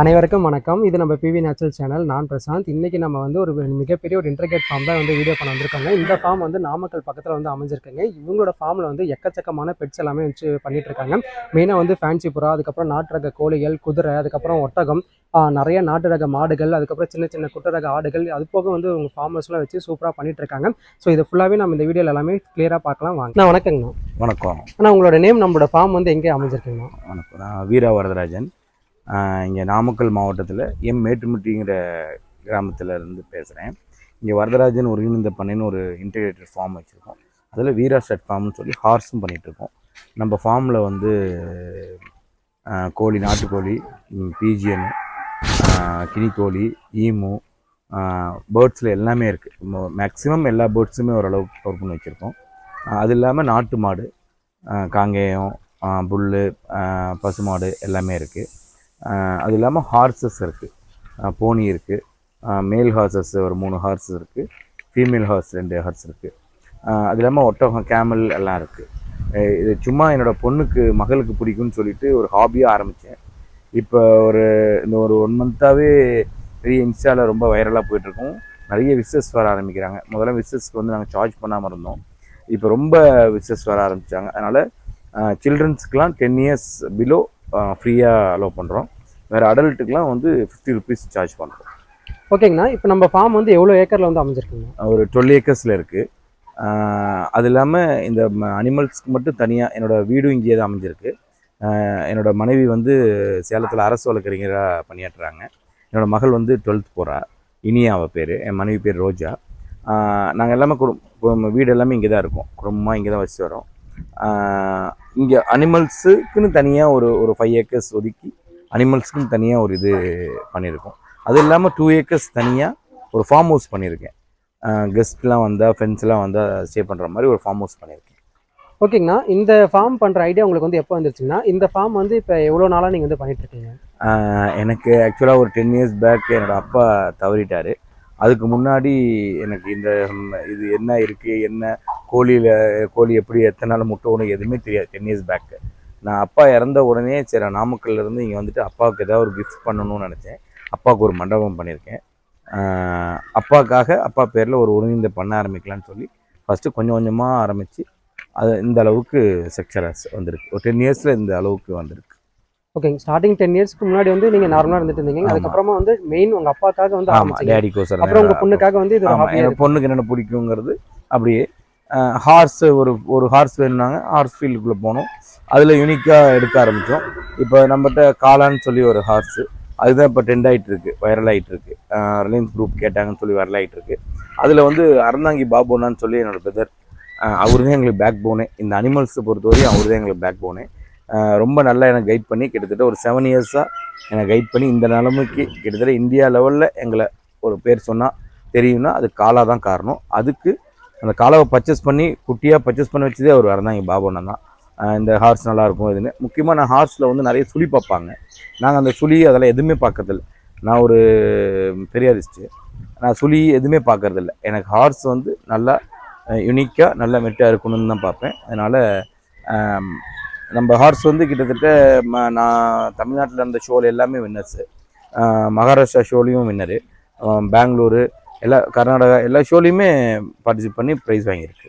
அனைவருக்கும் வணக்கம். இது நம்ம பிவி நேச்சுரல் சேனல் நான் பிரசாந்த். இன்னைக்கு நம்ம வந்து ஒரு மிகப்பெரிய ஒரு இன்டர்கேட் ஃபார்ம் தான் வந்து வீடியோ பண்ண வந்திருக்காங்க. இந்த ஃபார்ம் வந்து நாமக்கல் பக்கத்தில் வந்து அமைஞ்சிருக்குங்க. இவங்களோட ஃபார்மில் வந்து எக்கச்சக்கமான பெட்ஸ் எல்லாமே வச்சு பண்ணிட்டு இருக்காங்க. மெயினாக வந்து ஃபேன்சி புறா அதுக்கப்புறம் நாட்டு ரக கோழிகள் குதிரை அதுக்கப்புறம் ஒட்டகம் நிறைய நாட்டு ரக மாடுகள் அதுக்கப்புறம் சின்ன சின்ன குட்டை ரக ஆடுகள் அது போக வந்து உங்க ஃபார்மர்ஸ்லாம் வச்சு சூப்பராக பண்ணிட்டு இருக்காங்க. ஸோ இது ஃபுல்லாகவே நம்ம இந்த வீடியோவில் எல்லாமே கிளியராக பார்க்கலாம். வாங்க. நான் வணக்கங்கண்ணா. வணக்கம். ஆனால் உங்களோட நேம் நம்மளோட ஃபார்ம் வந்து எங்கே அமைஞ்சிருக்குங்கண்ணா? வணக்கம். வீரா வரதராஜன் இங்கே நாமக்கல் மாவட்டத்தில் எம் மேட்டுமட்டிங்கிற கிராமத்தில் இருந்து பேசுகிறேன் இங்கே வரதராஜன் ஒருங்கிணைந்த பண்ணைன்னு ஒரு இன்டகிரேட்டட் ஃபார்ம் வச்சுருக்கோம். அதில் வீரா செட் ஃபார்ம்னு சொல்லி ஹார்ஸும் பண்ணிகிட்ருக்கோம் நம்ம ஃபார்மில் வந்து கோழி நாட்டுக்கோழி பிஜிஎன் கினிக்கோழி ஈமு பேர்ட்ஸில் எல்லாமே இருக்குது மேக்ஸிமம் எல்லா பேர்ட்ஸுமே ஓரளவுக்கு கவர் பண்ணி வச்சுருக்கோம். அது இல்லாமல் நாட்டு மாடு காங்கேயம் புல் பசுமாடு எல்லாமே இருக்குது அது இல்லாமல் ஹார்சஸ் இருக்குது போனி இருக்குது மேல் ஹார்சஸ் ஒரு மூணு ஹார்ஸ் இருக்குது ஃபீமேல் ஹார்ஸ் ரெண்டு ஹார்ஸ் இருக்குது அது இல்லாமல் ஒட்டகம் கேமல் எல்லாம் இருக்குது இது சும்மா என்னோடய பொண்ணுக்கு மகளுக்கு பிடிக்கும்னு சொல்லிட்டு ஒரு ஹாபியாக ஆரம்பித்தேன் இப்போ ஒரு இந்த ஒரு ஒன் மந்த்தாகவே பெரிய இன்ஸ்டாவில் ரொம்ப வைரலாக போயிட்டுருக்கோம். நிறைய விசஸ் வர ஆரம்பிக்கிறாங்க. முதல்ல விசஸ்க்கு வந்து நாங்கள் சார்ஜ் பண்ணாமல் இருந்தோம். இப்போ ரொம்ப விசஸ் வர ஆரம்பித்தாங்க அதனால் சில்ட்ரன்ஸ்க்குலாம் டென் இயர்ஸ் பிலோ ஃப்ரீயாக அலோவ் பண்ணுறோம் வேறு அடல்ட்டுக்கெலாம் வந்து ஃபிஃப்டி ருபீஸ் சார்ஜ் பண்ணுறோம் ஓகேங்கண்ணா இப்போ நம்ம ஃபார்ம் வந்து எவ்வளோ ஏக்கரில் வந்து அமைஞ்சிருக்குங்க ஒரு டுவெல் ஏக்கர்ஸில் இருக்குது அது இல்லாமல் இந்த அனிமல்ஸ்க்கு மட்டும் தனியாக என்னோடய வீடும் இங்கேயே தான் அமைஞ்சிருக்கு. ஆஹ் என்னோட மனைவி வந்து சேலத்தில் அரசு வழக்கறிஞராக பணியாற்றுறாங்க. என்னோட மகள் வந்து டுவெல்த் போகிறா இனியா அவள் பேர். என் மனைவி பேர் ரோஜா. நாங்கள் எல்லாமே குடும்- வீடு எல்லாமே இங்கே தான் இருக்கோம். குடும்பமாக இங்கே தான் வச்சு வரோம் இங்கே அனிமல்ஸுக்குன்னு தனியாக ஒரு ஒரு ஃபைவ் ஏக்கர்ஸ் ஒதுக்கி அனிமல்ஸுக்குன்னு தனியாக ஒரு இது பண்ணியிருக்கோம். அது இல்லாமல் டூ ஏக்கர்ஸ் தனியாக ஒரு ஃபார்ம் ஹவுஸ் பண்ணியிருக்கேன். கெஸ்ட்லாம் வந்தால் ஃப்ரெண்ட்ஸ்லாம் வந்தால் ஸ்டே பண்ணுற மாதிரி ஒரு ஃபார்ம் ஹவுஸ் பண்ணியிருக்கேன். ஓகேங்கண்ணா இந்த ஃபார்ம் பண்ணுற ஐடியா உங்களுக்கு வந்து எப்போ வந்துருச்சுங்கன்னா இந்த ஃபார்ம் வந்து இப்போ எவ்வளோ நாளாக நீங்கள் வந்து ஆஹ் எனக்கு ஆக்சுவலாக ஒரு டென் இயர்ஸ் பேக் என்னோட அப்பா தவறிட்டார். அதுக்கு முன்னாடி எனக்கு இந்த இது என்ன இருக்குது என்ன கோழியில் கோழி எப்படி எத்தனை நாள் முட்டை உணவு எதுவுமே தெரியாது டென் இயர்ஸ் பேக்கு நான் அப்பா இறந்த உடனே சரி நான் நாமக்கல்ல இருந்து இங்கே வந்துட்டு அப்பாவுக்கு ஏதாவது ஒரு கிஃப்ட் பண்ணணும்னு நினச்சேன். அப்பாவுக்கு ஒரு மண்டபம் பண்ணியிருக்கேன். அப்பாவுக்காக அப்பா பேரில் ஒரு ஒருங்கிணைந்த பண்ண ஆரம்பிக்கலாம்னு சொல்லி ஃபஸ்ட்டு கொஞ்சம் கொஞ்சமாக ஆரம்பித்து அது இந்த அளவுக்கு செக்சரஸ் வந்திருக்கு. ஒரு டென் இயர்ஸில் இந்த அளவுக்கு வந்திருக்கு. ஓகேங்க ஸ்டார்டிங் டென் இயர்ஸ்க்கு முன்னாடி வந்து நீங்கள் நார்மலாக இருந்துட்டு இருந்தீங்க. அதுக்கப்புறமா வந்து மெயின் உங்கள் அப்பாக்காக வந்து ஆமாம் டேடிக்கோசரம் அப்புறம் உங்கள் பொண்ணுக்காக வந்து இது பொண்ணுக்கு என்னென்ன பிடிக்குங்கிறது அப்படியே ஹார்ஸ் ஒரு ஒரு ஹார்ஸ் வேணுனாங்க ஹார்ஸ் ஃபீல்டுக்குள்ளே போனோம் அதில் யூனிக்காக எடுக்க ஆரம்பித்தோம் இப்போ நம்மகிட்ட காளான்னு சொல்லி ஒரு ஹார்ஸு அதுதான் இப்போ ட்ரெண்ட் ஆகிட்டு இருக்கு வைரல் ஆகிட்டு இருக்கு. ரிலையன்ஸ் குரூப் கேட்டாங்கன்னு சொல்லி வைரல் ஆகிட்டு இருக்கு. அதில் வந்து அறந்தாங்கி பாபோனான்னு சொல்லி என்னோட பிரதர் அவர் தான் எங்களுக்கு பேக் போனே இந்த அனிமல்ஸை பொறுத்தவரையும் அவர் தான் எங்களுக்கு பேக் போனே ரொம்ப நல்லா எனக்கு கைட் பண்ணி கிட்டத்தட்ட ஒரு செவன் இயர்ஸாக என்னை கைட் பண்ணி இந்த நிலைமைக்கு கிட்டத்தட்ட இந்தியா லெவலில் எங்களை ஒரு பேர் சொன்னால் தெரியும்னா அது காலாக தான் காரணம். அதுக்கு அந்த காலாவை பர்ச்சேஸ் பண்ணி குட்டியாக பர்ச்சேஸ் பண்ணி வச்சதே அவர் வரதான் எங்கள் பாபண்ணன் தான். இந்த ஹார்ஸ் நல்லாயிருக்கும் இதுன்னு. முக்கியமாக நான் ஹார்ஸில் வந்து நிறைய சுழி பார்ப்பாங்க. நாங்கள் அந்த சுழி அதெல்லாம் எதுவுமே பார்க்கறதில்ல. நான் ஒரு பெரியாரிஸ்ட்டு. நான் சுழி எதுவுமே பார்க்கறதில்ல. எனக்கு ஹார்ஸ் வந்து நல்லா யுனிக்காக நல்லா மெட்டாக இருக்கணும்னு தான் பார்ப்பேன். அதனால் நம்ம ஹார்ஸ் வந்து கிட்டத்தட்ட ம- நான் தமிழ்நாட்டில் இருந்த ஷோவில் எல்லாமே வின்னர்ஸு மகாராஷ்டிரா ஷோலையும் வின்னரு பெங்களூரு எல்லா கர்நாடகா எல்லா ஷோலையுமே பார்ட்டிசிபேட் பண்ணி ப்ரைஸ் வாங்கியிருக்கு.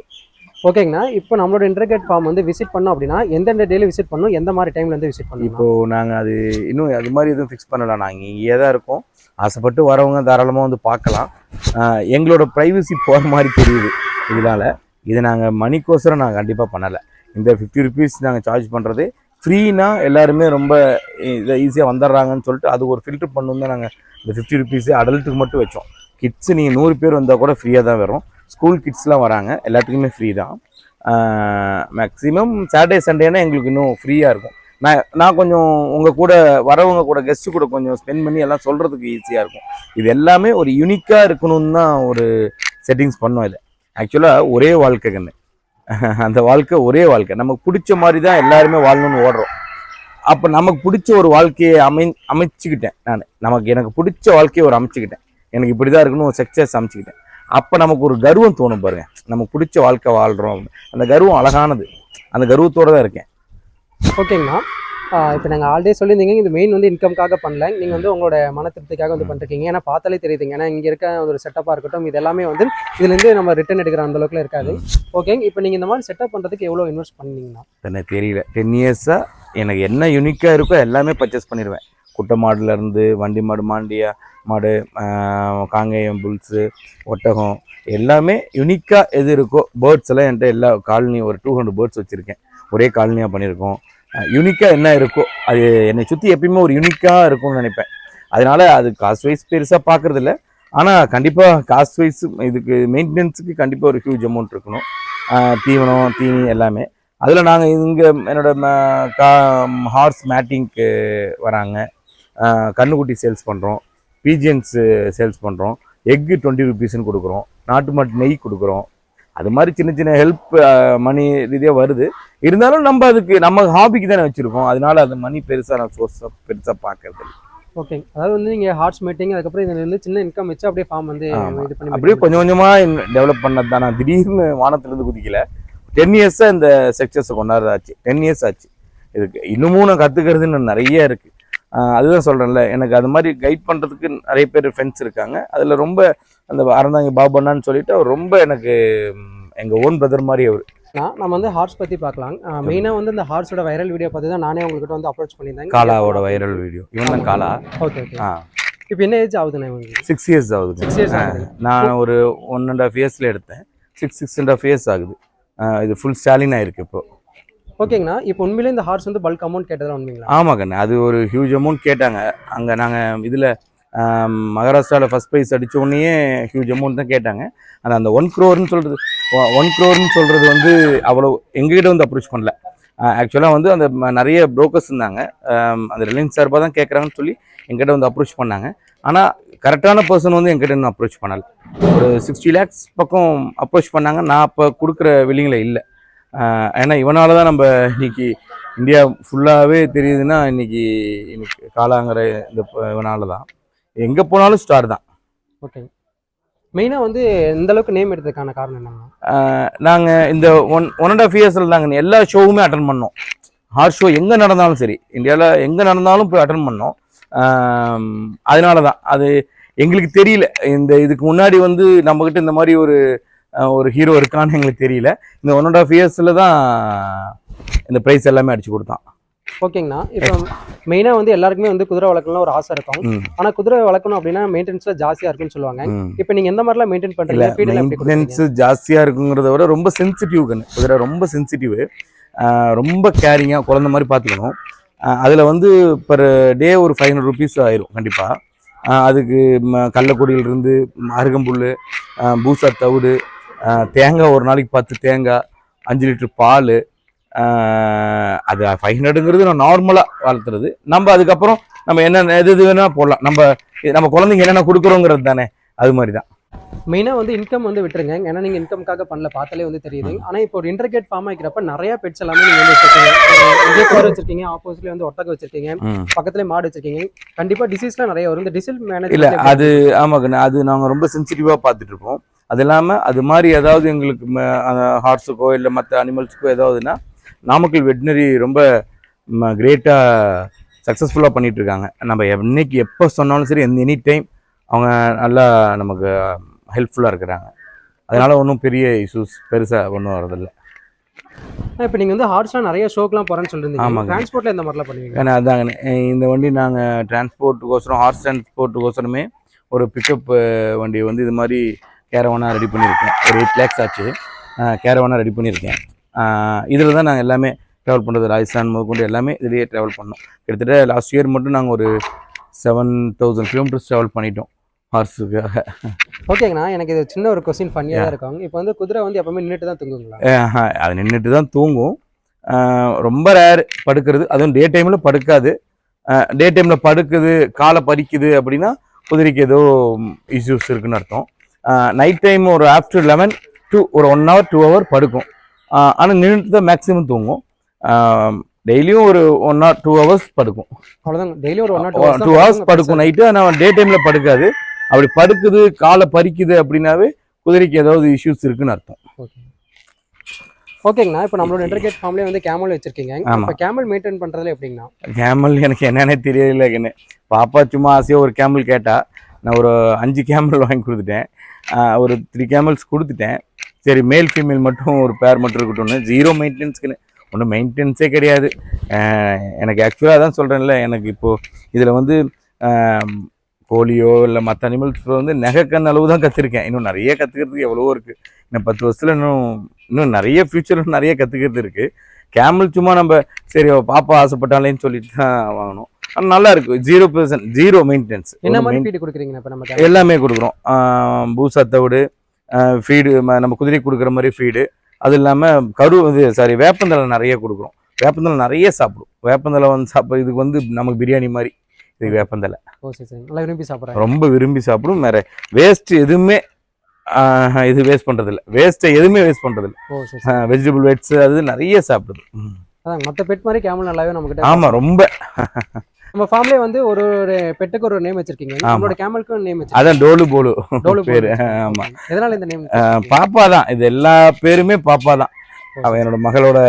ஓகேங்கண்ணா. இப்போ நம்மளோட இன்டர்கேட் ஃபார்ம் வந்து விசிட் பண்ணோம் அப்படின்னா எந்தெந்த டேல விசிட் பண்ணணும் எந்த மாதிரி டைம்ல வந்து விசிட் பண்ணணும்? இப்போது நாங்கள் அது இன்னும் அது மாதிரி எதுவும் ஃபிக்ஸ் பண்ணலாம் நாங்கள் இங்கேயே தான் இருக்கோம். ஆசைப்பட்டு வரவங்க தாராளமாக வந்து பார்க்கலாம். எங்களோட ப்ரைவசி போகிற மாதிரி தெரியுது இதனால். இதை நாங்கள் மணிக்கோசரம் நாங்கள் கண்டிப்பாக பண்ணலை. இந்த ஃபிஃப்டி ருபீஸ் நாங்கள் சார்ஜ் பண்ணுறது ஃப்ரீனா எல்லாருமே ரொம்ப இதை ஈஸியாக வந்துடுறாங்கன்னு சொல்லிட்டு அது ஒரு ஃபில்டர் பண்ணணும் தான் நாங்கள் இந்த ஃபிஃப்டி ருபீஸே அடல்ட்டுக்கு மட்டும் வச்சோம். கிட்ஸு நீங்கள் நூறு பேர் வந்தால் கூட ஃப்ரீயாக தான் வரும். ஸ்கூல் கிட்ஸ்லாம் வராங்க. எல்லாத்துக்குமே ஃப்ரீ தான். மேக்ஸிமம் சாட்டர்டே சண்டேனா எங்களுக்கு இன்னும் ஃப்ரீயாக இருக்கும். நான் நான் கொஞ்சம் உங்கள் கூட வரவங்க கூட கெஸ்ட்டு கூட கொஞ்சம் ஸ்பெண்ட் பண்ணி எல்லாம் சொல்கிறதுக்கு ஈஸியாக இருக்கும். இது எல்லாமே ஒரு யூனிக்காக இருக்கணும்னு தான் ஒரு செட்டிங்ஸ் பண்ணோம் இதை. ஆக்சுவலாக ஒரே வாழ்க்கை கண்ணு. அந்த வாழ்க்கை ஒரே வாழ்க்கை. நமக்கு பிடிச்ச மாதிரி தான் எல்லாருமே வாழணும்னு ஓடுறோம். அப்போ நமக்கு பிடிச்ச ஒரு வாழ்க்கையை அமை அமைச்சுக்கிட்டேன் நான். நமக்கு எனக்கு பிடிச்ச வாழ்க்கையை ஒரு அமைச்சுக்கிட்டேன். எனக்கு இப்படி தான் இருக்கணும் ஒரு சக்ஸஸ் அமைச்சுக்கிட்டேன். அப்போ நமக்கு ஒரு கர்வம் தோணும் பாருங்க. நமக்கு பிடிச்ச வாழ்க்கை வாழ்கிறோம் அந்த கர்வம் அழகானது. அந்த கர்வத்தோடு தான் இருக்கேன். ஓகேங்கண்ணா இப்போ நாங்கள் ஆல்ரெடி சொல்லியிருந்தீங்க இது மெயின் வந்து இன்கம்காக பண்ணல. நீங்கள் வந்து உங்களோட மன திருப்திக்காக வந்து பண்ணிருக்கீங்க ஏன்னா பார்த்தாலே தெரியுதுங்க. ஏன்னா இங்கே இருக்க ஒரு செட்டப்பாக இருக்கட்டும் இது எல்லாமே வந்து இதுலேருந்து நம்ம ரிட்டர்ன் எடுக்கிற அந்த அளவுக்குலாம் இருக்காது. ஓகேங்க இப்போ நீங்கள் இந்த மாதிரி செட்டப் பண்ணுறதுக்கு எவ்வளோ இன்வெஸ்ட் பண்ணீங்கன்னா எனக்கு தெரியல. டென் இயர்ஸாக எனக்கு என்ன யூனிக்காக இருக்கோ எல்லாமே பர்ச்சேஸ் பண்ணிடுவேன் குட்டை மாடுலேருந்து வண்டி மாடு மாண்டியா மாடு காங்கேயம் புல்ஸு ஒட்டகம் எல்லாமே யுனிக்காக எது இருக்கோ பேர்ட்ஸ் எல்லாம் என்கிட்ட எல்லா காலனி ஒரு டூ ஹண்ட்ரட் பேர்ட்ஸ் வச்சுருக்கேன். ஒரே காலனியாக பண்ணியிருக்கோம். யூனிக்காக என்ன இருக்கோ அது என்னை சுற்றி எப்பயுமே ஒரு யூனிக்காக இருக்கும்னு நினைப்பேன். அதனால அது காஸ்ட் வைஸ் பெருசாக பார்க்குறது இல்லை ஆனால் கண்டிப்பாக காஸ்ட் வைஸ் இதுக்கு மெயின்டெனன்ஸுக்கு கண்டிப்பாக ஒரு ஹியூஜ் அமௌண்ட் இருக்கணும். தீவனம் தீனி எல்லாமே. அதில் நாங்கள் இங்கே என்னோட ம- கா ஹார்ஸ் மேட்டிங்க்கு வராங்க. ஆஹ் கன்னுக்குட்டி சேல்ஸ் பண்ணுறோம் பீஜியன்ஸு சேல்ஸ் பண்ணுறோம் எக்கு டுவெண்ட்டி ருபீஸ்னு கொடுக்குறோம். நாட்டு மாட்டு நெய் கொடுக்குறோம். அது மாதிரி சின்ன சின்ன ஹெல்ப் மணி ரீதியாக வருது. இருந்தாலும் நம்ம அதுக்கு நம்ம ஹாபிக்கு தானே வச்சுருக்கோம். அதனால அது மணி பெருசாக நான் சோர்ஸாக பெருசாக பார்க்கறது. ஓகே அதாவது வந்து நீங்கள் ஹார்ட்ஸ் மீட்டிங் அதுக்கப்புறம் இதுல இருந்து சின்ன இன்கம் வச்சு அப்படியே ஃபார்ம் வந்து. இது பண்ணி அப்படியே கொஞ்சம் கொஞ்சமாக டெவலப் பண்ணது தான். நான் திடீர்னு வானத்துலேருந்து குதிக்கல. டென் இயர்ஸாக இந்த செக்சர்ஸை கொண்டாடுறாச்சு டென் இயர்ஸ் ஆச்சு. இதுக்கு இன்னமும் நான் கற்றுக்கிறதுன்னு நிறைய இருக்குது அதுதான் சொல்கிறேன்ல எனக்கு அது மாதிரி கைட் பண்ணுறதுக்கு நிறைய பேர் ஃப்ரெண்ட்ஸ் இருக்காங்க. அதில் ரொம்ப அந்த அறந்தாங்க பாபண்ணான்னு சொல்லிட்டு அவர் ரொம்ப எனக்கு எங்கள் ஓன் பிரதர் மாதிரி அவர். நான் நம்ம வந்து ஹார்ஸ் பற்றி பார்க்கலாம். மெயினாக வந்து இந்த ஹார்ஸோட வைரல் வீடியோ பார்த்து தான் நானே உங்ககிட்ட வந்து அப்ரோச் பண்ணியிருந்தேன். காலாவோட வைரல் வீடியோ இவன் காலா ஓகே ஆ. இப்போ என்ன ஏஜ் ஆகுதுண்ணே சிக்ஸ் இயர்ஸ் ஆகுது சிக்ஸ் இயர்ஸ் நான் ஒரு ஒன் அண்ட் ஆஃப் இயர்ஸில் எடுத்தேன். Six six and half years ஆகுது. இது ஃபுல் ஸ்டாலின் ஆயிருக்கு இப்போ. ஓகேங்கண்ணா இப்போ உண்மையிலே இந்த ஹார்ஸ் வந்து பல்க் அமௌண்ட் கேட்டதெல்லாம் உண்மைங்களா? ஆமாம் அது ஒரு ஹியூஜ் அமௌண்ட் கேட்டாங்க. அங்கே நாங்கள் இதில் மகாராஷ்டிராவில் ஃபஸ்ட் ப்ரைஸ் அடித்த உடனேயே ஹியூஜ் அமௌண்ட் தான் கேட்டாங்க. ஆனால் அந்த ஒன் க்ரோர்னு சொல்கிறது ஒன் க்ரோர்னு சொல்கிறது வந்து அவ்வளோ எங்ககிட்ட வந்து அப்ரோச் பண்ணல. ஆக்சுவலாக வந்து அந்த நிறைய ப்ரோக்கர்ஸ் இருந்தாங்க. அந்த ரிலையன்ஸ் சார்பாக தான் கேட்குறாங்கன்னு சொல்லி எங்கிட்ட வந்து அப்ரோச் பண்ணாங்க. ஆனால் கரெக்டான பர்சன் வந்து எங்கிட்ட இன்னும் அப்ரோச் பண்ணல. ஒரு சிக்ஸ்டி லேக்ஸ் பக்கம் அப்ரோச் பண்ணாங்க. நான் அப்போ கொடுக்குற வில்லிங்கில் இல்லை. ஏன்னா இவனால தான் நம்ம இன்னைக்கு இந்தியா ஃபுல்லாகவே தெரியுதுன்னா இன்னைக்கு இன்னைக்கு காலாங்கிற இந்த இவனால தான் எங்கே போனாலும் ஸ்டார் தான். ஓகே மெயினாக வந்து இந்த அளவுக்கு நேம் எடுத்ததுக்கான காரணம் என்னன்னா? நாங்கள் இந்த ஒன் ஒன் அண்ட் ஆஃப் இயர்ஸில் தாங்க எல்லா ஷோவுமே அட்டன் பண்ணோம். ஹார்ட் ஷோ எங்கே நடந்தாலும் சரி இந்தியாவில் எங்கே நடந்தாலும் போய் அட்டன் பண்ணோம். அதனால தான் அது எங்களுக்கு தெரியல. இந்த இதுக்கு முன்னாடி வந்து நம்மக்கிட்ட இந்த மாதிரி ஒரு ஒரு ஹீரோ இருக்கான்னு எங்களுக்கு தெரியல. இந்த ஒன் அண்ட் ஆஃப் இயர்ஸில் தான் இந்த ப்ரைஸ் எல்லாமே அடிச்சு கொடுத்தான். ஓகேங்கண்ணா. இப்போ மெயினாக வந்து எல்லாருக்குமே வந்து குதிரை வளர்க்கணும்னு ஒரு ஆசை இருக்கும். ஆனால் குதிரை வளர்க்கணும் அப்படின்னா மெயின்டெனன்ஸில் ஜாஸ்தியாக இருக்குன்னு சொல்லுவாங்க. இப்போ நீங்கள் எந்த மாதிரிலாம் மெயின்டைன் பண்ணுறீங்க மெயின்டெனன்ஸ் கொடுக்குறீங்க? ஜாஸ்தியா இருக்குங்கிறத விட ரொம்ப சென்சிட்டிவ் கண்ணு. குதிரை ரொம்ப சென்சிட்டிவ் ரொம்ப கேரிங்கா குழந்த மாதிரி பார்த்துக்கணும். அதுல வந்து பர் டே ஒரு ஃபைவ் ஹண்ட்ரட் ருபீஸ் ஆயிரும் கண்டிப்பா. ஆஹ் அதுக்கு ம- கள்ளக்குடியில இருந்து ம், அருகம்புல் பூசா தவிடு தேங்காய் ஒரு நாளைக்கு பத்து தேங்காய் அஞ்சு லிட்டர் பால் அது ஃபைவ் ஹண்ட்ரடுங்கிறது நான் நார்மலாக வளர்த்துறது. நம்ம அதுக்கப்புறம் நம்ம என்ன எது எது வேணால் போடலாம். நம்ம நம்ம குழந்தைங்க என்னென்ன கொடுக்குறோங்கிறது தானே. அது மாதிரி தான் மெயினாக வந்து இன்கம் வந்து விட்டுருங்க. ஏன்னா நீங்கள் இன்கம்காக பண்ணல பார்த்தாலே வந்து தெரியுது. ஆனால் இப்போ ஒரு இன்டர்கேட் ஃபார்ம் ஆகிக்கிறப்ப நிறைய பெட்ஸ் எல்லாமே நீங்கள் வந்து வச்சிருக்கீங்க. குதிரை வச்சிருக்கீங்க ஆப்போசிட்ல வந்து ஒட்டகம் வச்சிருக்கீங்க பக்கத்துல மாடு வச்சிருக்கீங்க. கண்டிப்பாக டிசீஸ்லாம் நிறைய வரும் இந்த டிசீஸ் மேனேஜ் அது ஆமாங்கண்ணா அது நாங்கள் ரொம்ப சென்சிட்டிவாக பார்த்துட்டு இருப்போம் அது இல்லாமல் அது மாதிரி ஏதாவது எங்களுக்கு ஹார்ஸுக்கோ இல்லை மற்ற அனிமல்ஸுக்கோ ஏதாவதுன்னா நாமக்கல் வெட்டினரி ரொம்ப கிரேட்டாக சக்ஸஸ்ஃபுல்லாக பண்ணிட்டு இருக்காங்க நம்ம என்னைக்கு எப்போ சொன்னாலும் சரி எந்த எனி டைம் அவங்க நல்லா நமக்கு ஹெல்ப்ஃபுல்லாக இருக்கிறாங்க. அதனால ஒன்றும் பெரிய இஷ்யூஸ் பெருசாக ஒன்றும் வரதில்லை இப்போ நீங்கள் வந்து ஹார்ஸ்லாம் நிறைய ஷோக்கெலாம் போகிறேன்னு சொல்லியிருந்தீங்க ஆமாங்க. டிரான்ஸ்போர்ட்டில் இந்த மாதிரிலாம் பண்ணுவீங்க? ஏன்னா அதாங்க இந்த வண்டி நாங்கள் டிரான்ஸ்போர்ட்டுக்கோசரம் ஹார்ஸ் டிரான்ஸ்போர்ட்டுக்கோசரமே ஒரு பிக்கப் வண்டி வந்து இது மாதிரி கேரவனாக ரெடி பண்ணியிருக்கேன். ஒரு எயிட் லேக்ஸ் ஆச்சு. கேரவனாக ரெடி பண்ணியிருக்கேன். இதில் தான் நாங்கள் எல்லாமே ட்ராவல் பண்ணுறது ராஜஸ்தான் முதற்கொண்டு எல்லாமே இதுலேயே ட்ராவல் பண்ணோம். கிட்டத்தட்ட லாஸ்ட் இயர் மட்டும் நாங்கள் ஒரு செவன் தௌசண்ட் கிலோமீட்டர்ஸ் ட்ராவல் பண்ணிட்டோம். ஹார்ஸுக்காக. ஓகேங்கண்ணா. எனக்கு இது சின்ன ஒரு கொஸ்டின் ஃபன்னியாக தான் இருக்கும். இப்போ வந்து குதிரை வந்து எப்பவுமே நின்றுட்டு தான் தூங்குங்களா? அது நின்றுட்டு தான் தூங்கும். ரொம்ப ரேர் படுக்கிறது. அதுவும் டே டைமில் படுக்காது. டே டைமில் படுக்குது காலை பறிக்குது அப்படின்னா குதிரைக்கு ஏதோ இஷ்யூஸ் இருக்குன்னு அர்த்தம். நைட் டைம் ஒரு ஆஃப்டர் லெவன் டூ ஒரு ஒன் ஹவர் டூ ஹவர் படுக்கும். ஆனால் நின்றுட்டு தான் மேக்ஸிமம் தூங்கும். டெய்லியும் ஒரு ஒன் ஹவர் டூ ஹவர்ஸ் படுக்கும். அவ்வளோதான் டெய்லி ஒரு டூ ஹவர்ஸ் படுக்கும். நைட்டு ஆனால் டே டைமில் படுக்காது. அப்படி படுக்குது காலை பறிக்குது அப்படின்னாவே குதிரைக்கு ஏதாவது இஷ்யூஸ் இருக்குன்னு அர்த்தம். ஓகே. ஓகேங்கண்ணா இப்போ நம்மளோட இன்டர்கேட் ஃபார்ம்லேயே வந்து கேமல் வச்சிருக்கீங்க. இப்போ கேமல் மெயின்டைன் பண்ணுறதுல எப்படிங்கண்ணா? கேமல் எனக்கு என்னன்னே தெரியல என்ன பாப்பா சும்மா ஆசையாக ஒரு கேமல் கேட்டா நான் ஒரு அஞ்சு கேமல் வாங்கி கொடுத்துட்டேன். ஒரு த்ரீ கேமல்ஸ் கொடுத்துட்டேன். சரி மேல் ஃபீமேல் மட்டும் ஒரு பேர் மட்டும் இருக்கட்டும்னு. ஜீரோ மெயின்டெனன்ஸ்க்குன்னு ஒன்றும் மெயின்டெனன்ஸே கிடையாது. எனக்கு ஆக்சுவலாக தான் சொல்கிறேன்ல எனக்கு இப்போது இதில் வந்து கோழியோ இல்லை மற்ற அனிமல்ஸ் வந்து நெகக்கண் அளவு தான் கற்றுருக்கேன் இன்னும் நிறைய கற்றுக்கிறதுக்கு எவ்வளவோ இருக்குது இன்னும் பத்து வருஷத்தில் இன்னும் இன்னும் நிறைய ஃப்யூச்சரில் நிறைய கற்றுக்கிறது இருக்குது கேமல் சும்மா நம்ம சரி பாப்பா ஆசைப்பட்டாலேன்னு சொல்லிட்டு தான் வாங்கணும். நல்லா இருக்கு. ஜீரோ பெர்சன்ட் ஜீரோ மெயின்டெனன்ஸ் என்ன மாதிரி ஃபீடு கொடுக்குறீங்கண்ணா இப்போ நம்ம? எல்லாமே கொடுக்குறோம். பூசா தவிடு ஃபீடு நம்ம குதிரைக்கு கொடுக்குற மாதிரி ஃபீடு அது இல்லாமல் கரு இது சாரி வேப்பந்தலை நிறைய கொடுக்குறோம். வேப்பந்தலை நிறைய சாப்பிடும். வேப்பந்தலை வந்து சாப்பிட இதுக்கு வந்து நமக்கு பிரியாணி மாதிரி. இதுக்கு வேப்பந்தலை நல்லா விரும்பி சாப்பிட்றேன் ரொம்ப விரும்பி சாப்பிடும். வேற வேஸ்ட் எதுவுமே இது வேஸ்ட் பண்ணுறதில்ல வேஸ்ட்டை எதுவுமே வேஸ்ட் பண்ணுறதில்ல வெஜிடபிள் வேட்ஸ் அது நிறைய சாப்பிடுது. அதான் மற்ற பெட் மாதிரி கேமல் நல்லாவே நம்மகிட்ட ஆமா ரொம்ப. நம்ம ஃபார்ம்லேயே வந்து ஒரு ஒரு பெட்டுக்கு ஒரு நேம் வச்சிருக்கீங்க. நம்மளோட கேமலுக்கும் நேம் வச்சிருக்கீங்க. அதான் டோலு போலு டோலு பேரு. ஆமா. எதனால இந்த நேம் பாப்பா தான். இது எல்லா பேருமே பாப்பா தான். அவன் என்னோட மகளோட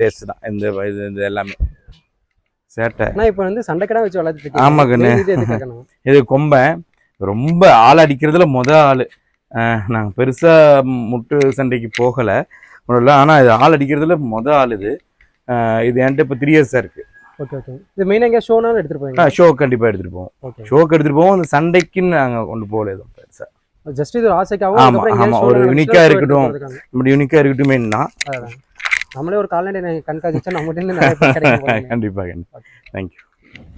டேஸ்ட் தான். இந்த இது இது எல்லாமே. சேட்டை. நான் இப்போ வந்து சண்டைக்கடா வச்சு வளர்த்துட்டு ஆமா கண்ணு. இது கொம்பன் ரொம்ப ஆள் அடிக்கிறதுல முத ஆள். நாங்கள் பெருசாக முட்டு சண்டைக்கு போகலை. முதல்ல ஆனால் இது ஆள் அடிக்கிறதுல முத ஆள் இது. இது என்கிட்ட இப்போ த்ரீ இயர்ஸாக இருக்கு. ஓகே ஓகே இது மெயினாக எங்கேயா ஷோனாலும் எடுத்துட்டு போவீங்க ஷோ கண்டிப்பாக எடுத்துகிட்டு போவோம். ஓகே ஷோக்கு எடுத்துகிட்டு போவோம். அந்த சண்டைக்குன்னு நாங்கள் கொண்டு போகல எதுவும் பெருசாக ஜஸ்ட் இது ஆசைக்காகவும் ஆமா, அதுக்கப்புறம் எங்கேயா ஆமா, show ஒரு show இருக்கட்டும். இப்படி யூனிக்காக இருக்கட்டுமேன்னா. நம்மளே ஒரு கால்நடை கண்காட்சிச்சா நம்மகிட்ட. கண்டிப்பாக கண்டிப்பாக தேங்க்யூ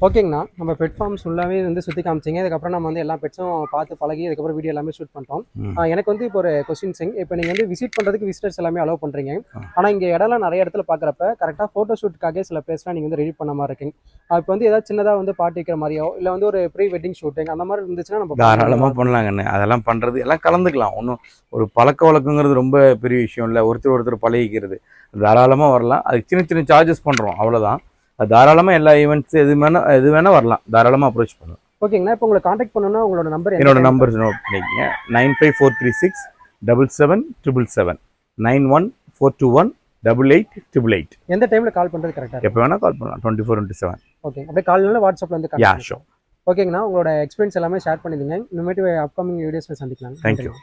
ஓகேங்கண்ணா. நம்ம பெட் ஃபார்ம்ஸ் ஃபுல்லாகவே வந்து சுற்றி காமிச்சிங்க. அதுக்கப்புறம் நம்ம வந்து எல்லா பெட்ஸும் பார்த்து பழகி அதுக்கப்புறம் வீடியோ எல்லாமே ஷூட் பண்ணிட்டோம் ம். ஆ, எனக்கு வந்து இப்போ ஒரு கொஸ்டின்ஸிங் இப்போ நீங்கள் வந்து விசிட் பண்ணுறதுக்கு விசிட்டர்ஸ் எல்லாமே அலோவ் பண்ணுறீங்க. ஆனால் இங்கே இடம்லாம் நிறைய இடத்துல பார்க்குறப்ப கரெக்டாக ஃபோட்டோ ஷூட்டுக்காக சில பிளேஸ்லாம் நீங்கள் வந்து ரெடி பண்ண மாதிரி இருக்கீங்க. இப்போ வந்து ஏதாவது சின்னதாக வந்து பாட்டு வைக்கிற மாதிரியோ இல்லை வந்து ஒரு ப்ரீ வெட்டிங் ஷூட்டிங் அந்த மாதிரி இருந்துச்சுன்னா நம்ம தாராளமாக பண்ணலாங்கண்ணே. அதெல்லாம் பண்ணுறது எல்லாம் கலந்துக்கலாம். ஒன்றும் ஒரு பழக்க வழக்கங்கிறது ரொம்ப பெரிய விஷயம் இல்லை. ஒருத்தர் ஒருத்தர் பழகிக்கிறது. தாராளமாக வரலாம். அதுக்கு சின்ன சின்ன சார்ஜஸ் பண்ணுறோம் அவ்வளோதான் தாராளமாக எல்லா ஈவெண்ட்ஸ் எது வேணால் எது வேணால் வரலாம். தாராளமாக அப்ரோச் பண்ணலாம். ஓகேங்கண்ணா இப்போ உங்களை காண்டாக்ட் பண்ணணும்னா உங்களோட நம்பர் என்னோட நம்பர் நோட் பண்ணிக்கங்க. Nine five four three six double seven triple seven nine one four two one double eight triple eight எந்த டைமில் கால் பண்ணுறது கரெக்டாக எப்போ வேணால் கால் பண்ணலாம். Twenty four into seven okay அப்படியே கால்னால வாட்ஸ்அப்பில் வந்து யா ஷோ ஓகேங்கண்ணா உங்களோட எக்ஸ்பீரியன்ஸ் எல்லாமே ஷேர் பண்ணிடுங்க. இனிமேட்டு அப்கமிங் வீடியோஸில் சந்திக்கலாம். நன்றிண்ணா.